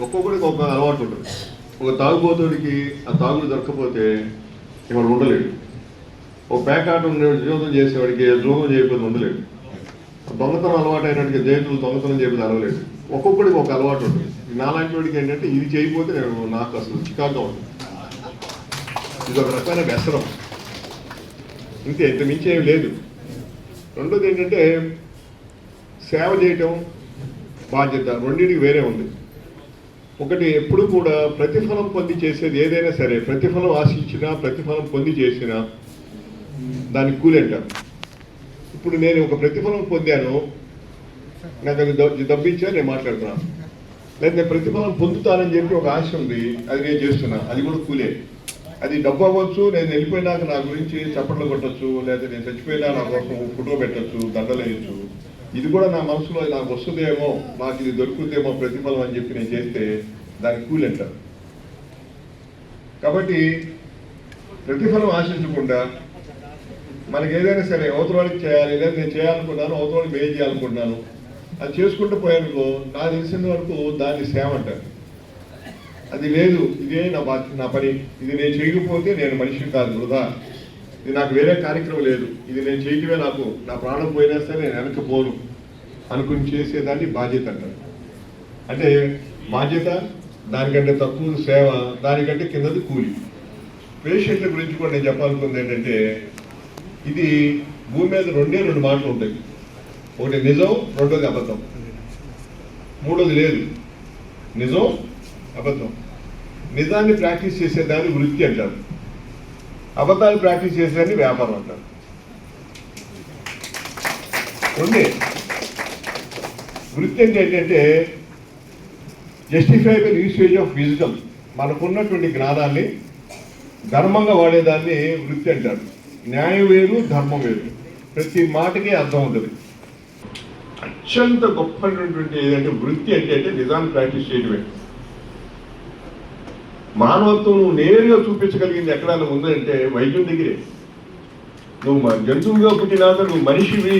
ఒక్కొక్కడికి ఒక అలవాటు ఉంటుంది. ఒక తాగుబోతుడికి ఆ తాగుడు దొరకపోతే ఇవాడు ఉండలేడు. ఒక పేకాట జీవితం చేసేవాడికి జోగం చేయకపోతే ఉండలేడు. దొంగతనం అలవాటు అయినట్టుగా జైలు దొంగతనం చేయకపోతే అలవలేడు ఒక్కొక్కడికి ఒక అలవాటు ఉంటుంది. నాలాంటి వాడికి ఏంటంటే ఇది చేయకపోతే నేను నాకు అసలు చికాగ్గా ఉంటుంది. ఇది ఒక రకమైన వ్యసనం. ఇంతే ఇంత మించి ఏం లేదు. రెండోది ఏంటంటే సేవ చేయటం బాధ్యత. రెండింటికి వేరే ఉంది. ఒకటి ఎప్పుడు కూడా ప్రతిఫలం పొంది చేసేది ఏదైనా సరే ప్రతిఫలం ఆశించినా ప్రతిఫలం పొంది చేసినా దానికి కూలి ఇప్పుడు నేను ఒక ప్రతిఫలం పొందాను నాకు అది దబ్- దబ్బించా నేను మాట్లాడుతున్నాను లేదా నేను ప్రతిఫలం పొందుతానని చెప్పి ఒక ఆశ ఉంది అది నేను చేస్తున్నా అది కూడా కూలే. అది డబ్బు అవ్వచ్చు నేను వెళ్ళిపోయినాక నా గురించి చప్పట్లు కొట్టచ్చు లేదా నేను చచ్చిపోయినా నా కోసం ఫోటో పెట్టచ్చు దండలేయచ్చు ఇది కూడా నా మనసులో నాకు వస్తుందేమో నాకు ఇది దొరుకుతుందేమో ప్రతిఫలం అని చెప్పి నేను చేస్తే దానికి కూలి అంటారు. కాబట్టి ప్రతిఫలం ఆశించకుండా మనకి ఏదైనా సరే అవతరానికి చేయాలి లేదా నేను చేయాలనుకున్నాను అవతరానికి ఏం చేయాలనుకుంటున్నాను అది చేసుకుంటూ పోయానుకో నాకు తెలిసిన వరకు దాన్ని సేవ అంటారు. అది లేదు ఇదే నా బాధ్యత నా పని ఇది నేను చేయకపోతే నేను మనిషిని కాదు వృధా. ఇది నాకు వేరే కార్యక్రమం లేదు. ఇది నేను చేయటమే నాకు నా ప్రాణం పోయినా సరే నేను వెనకపోను అనుకుని చేసేదాన్ని బాధ్యత అంటారు. అంటే బాధ్యత దానికంటే తక్కువ సేవ దానికంటే కిందది కూలి. పేషెంట్ల గురించి కూడా నేను చెప్పాలనుకుంది ఏంటంటే ఇది భూమి మీద రెండే రెండు మాటలు ఉంటాయి. ఒకటి నిజం రెండోది అబద్ధం. మూడోది లేదు. నిజం అబద్ధం. నిజాన్ని ప్రాక్టీస్ చేసేదాన్ని వృత్తి అంటారు. అబద్ధాలు ప్రాక్టీస్ చేసేదాన్ని వ్యాపారం అంటారు. ఉంది వృత్తి అంటే ఏంటంటే జస్టిఫైబుల్ యూసేజ్ ఆఫ్ విజ్డమ్ మనకున్నటువంటి జ్ఞానాన్ని ధర్మంగా వాడేదాన్ని వృత్తి అంటారు. న్యాయం వేరు ధర్మం వేరు. ప్రతి మాటకి అర్థం ఉంటుంది. అత్యంత గొప్పటువంటి ఏదంటే వృత్తి అంటే అంటే నిజాన్ని ప్రాక్టీస్ చేయడమే. మానవత్వం నువ్వు నేరుగా చూపించగలిగింది ఎక్కడైనా ఉందంటే వైద్యం దగ్గరే. నువ్వు జంతువుగా పుట్టినాక నువ్వు మనిషివి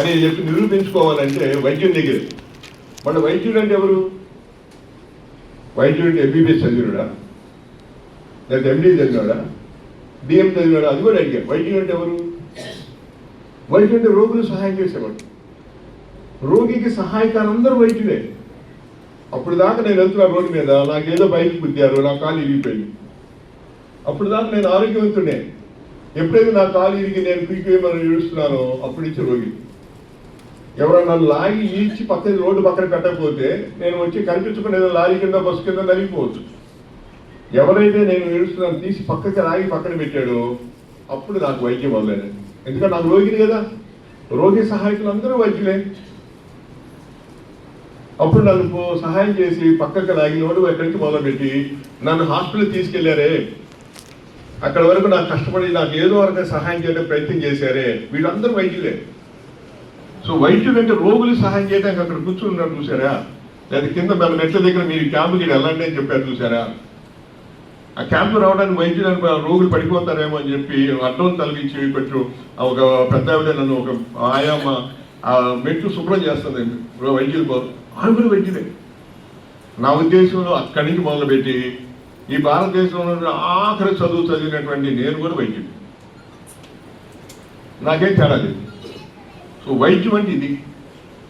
అని చెప్పి నిరూపించుకోవాలంటే వైద్యం దగ్గరే. మన వైద్యుడు అంటే ఎవరు? వైద్యుడు అంటే ఎంబీబీఎస్ చదివినాడా? లేదా ఎండీ చదివినాడా? డిఎం చదివినాడా? అది కూడా అడిగా వైద్యుడు అంటే ఎవరు? వైద్యుడు అంటే రోగులు సహాయం చేసేవాడు రోగికి సహాయకాలు అందరూ వైద్యుడే అప్పుడు దాకా నేను వెళ్తున్నా రోడ్డు మీద నాకేదో బైక్ గుద్దారు నా కాలు ఇరిగిపోయింది. అప్పుడు దాకా నేను ఆరోగ్యవంతుడే. ఎప్పుడైతే నా కాలు ఇరిగి నేను పీకేమని ఏడుస్తున్నానో అప్పుడు ఇచ్చే రోగి. ఎవరన్నా లాగి ఈడ్చి పక్కన రోడ్డు పక్కన పెట్టకపోతే నేను వచ్చి కనిపించుకునే లారీ కింద బస్సు కింద నలిగిపోవచ్చు. ఎవరైతే నేను ఏడుస్తున్నాను తీసి పక్కకి లాగి పక్కన పెట్టాడో అప్పుడు నాకు వైద్యం మొదలైనది ఎందుకంటే నాకు రోగిని కదా. రోగి సహాయకులు అందరూ వైద్యులే. అప్పుడు నన్ను సహాయం చేసి పక్కకు లాగి నోడు ఎక్కడికి మొదలుపెట్టి నన్ను హాస్పిటల్ తీసుకెళ్ళారే. అక్కడ వరకు నాకు కష్టపడి నాకు ఏదో వరకు సహాయం చేయడం ప్రయత్నం చేశారే. వీళ్ళందరూ వైద్యులే. సో వైద్యుడు అంటే రోగులు సహాయం చేయడానికి అక్కడ కూర్చుని ఉన్నారు చూసారా లేదా కింద మన మెట్ల దగ్గర మీరు క్యాంపుకి వెళ్ళండి అని చెప్పారు చూసారా ఆ క్యాంపు రావడానికి వైద్యులు రోగులు పడిపోతారేమో అని చెప్పి అడ్డం తొలగించి పెట్టు. ఆ ఒక పెద్ద ఆవిడ నన్ను ఒక ఆయామ ఆ మెట్లు శుభ్రం చేస్తుంది వైద్యులు బాబు ఆమె కూడా వైద్యులే నా ఉద్దేశంలో అక్కడి నుంచి మొదలుపెట్టి ఈ భారతదేశంలో ఆఖరి చదువు చదివినటువంటి నేను కూడా వైద్యుడు నాకేం తేడా లేదు. సో వైద్యం అంటే ఇది.